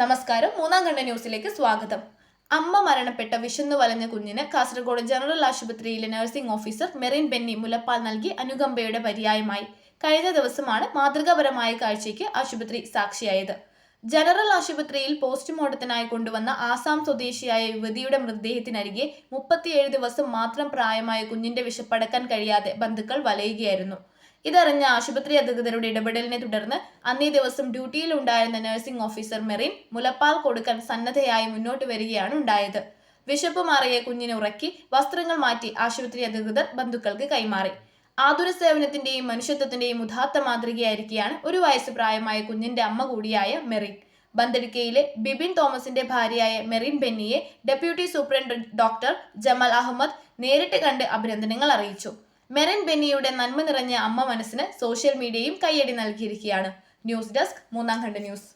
നമസ്കാരം. മൂന്നാം കണ്ട ന്യൂസിലേക്ക് സ്വാഗതം. അമ്മ മരണപ്പെട്ട വിശന്നു വലഞ്ഞ കുഞ്ഞിന് കാസർഗോഡ് ജനറൽ ആശുപത്രിയിലെ നഴ്സിംഗ് ഓഫീസർ മെറിൻ ബെന്നി മുലപ്പാൽ നൽകി അനുകമ്പയുടെ പര്യായമായി. കഴിഞ്ഞ ദിവസമാണ് മാതൃകാപരമായ കാഴ്ചയ്ക്ക് ആശുപത്രി സാക്ഷിയായത്. ജനറൽ ആശുപത്രിയിൽ പോസ്റ്റ്മോർട്ടത്തിനായി കൊണ്ടുവന്ന ആസാം സ്വദേശിയായ യുവതിയുടെ മൃതദേഹത്തിനരികെ മുപ്പത്തിയേഴ് ദിവസം മാത്രം പ്രായമായ കുഞ്ഞിന്റെ വിശപ്പടക്കാൻ കഴിയാതെ ബന്ധുക്കൾ വലയുകയായിരുന്നു. ഇതറിഞ്ഞ ആശുപത്രി അധികൃതരുടെ ഇടപെടലിനെ തുടർന്ന് അന്നേ ദിവസം ഡ്യൂട്ടിയിലുണ്ടായിരുന്ന നഴ്സിംഗ് ഓഫീസർ മെറിൻ മുലപ്പാൽ കൊടുക്കാൻ സന്നദ്ധയായി മുന്നോട്ട് വരികയാണ് ഉണ്ടായത്. വിശപ്പ് മാറിയ കുഞ്ഞിനെ ഉറക്കി വസ്ത്രങ്ങൾ മാറ്റി ആശുപത്രി അധികൃതർ ബന്ധുക്കൾക്ക് കൈമാറി. ആതുര സേവനത്തിന്റെയും മനുഷ്യത്വത്തിന്റെയും ഉദാത്ത മാതൃകയായിരിക്കുകയാണ് ഒരു വയസ്സ് പ്രായമായ കുഞ്ഞിന്റെ അമ്മ കൂടിയായ മെറിൻ. ബന്ദടിക്കയിലെ ബിബിൻ തോമസിന്റെ ഭാര്യയായ Merin ബെന്നിയെ deputy superintendent doctor Jamal Ahmed നേരിട്ട് കണ്ട് അഭിനന്ദനങ്ങൾ അറിയിച്ചു. മെറിൻ ബെന്നിയുടെ നന്മ നിറഞ്ഞ അമ്മ മനസ്സിന് സോഷ്യൽ മീഡിയയും കയ്യടി നൽകിയിരിക്കുകയാണ്. ന്യൂസ് ഡെസ്ക് മൂന്നാം ഖണ്ഡ് ന്യൂസ്.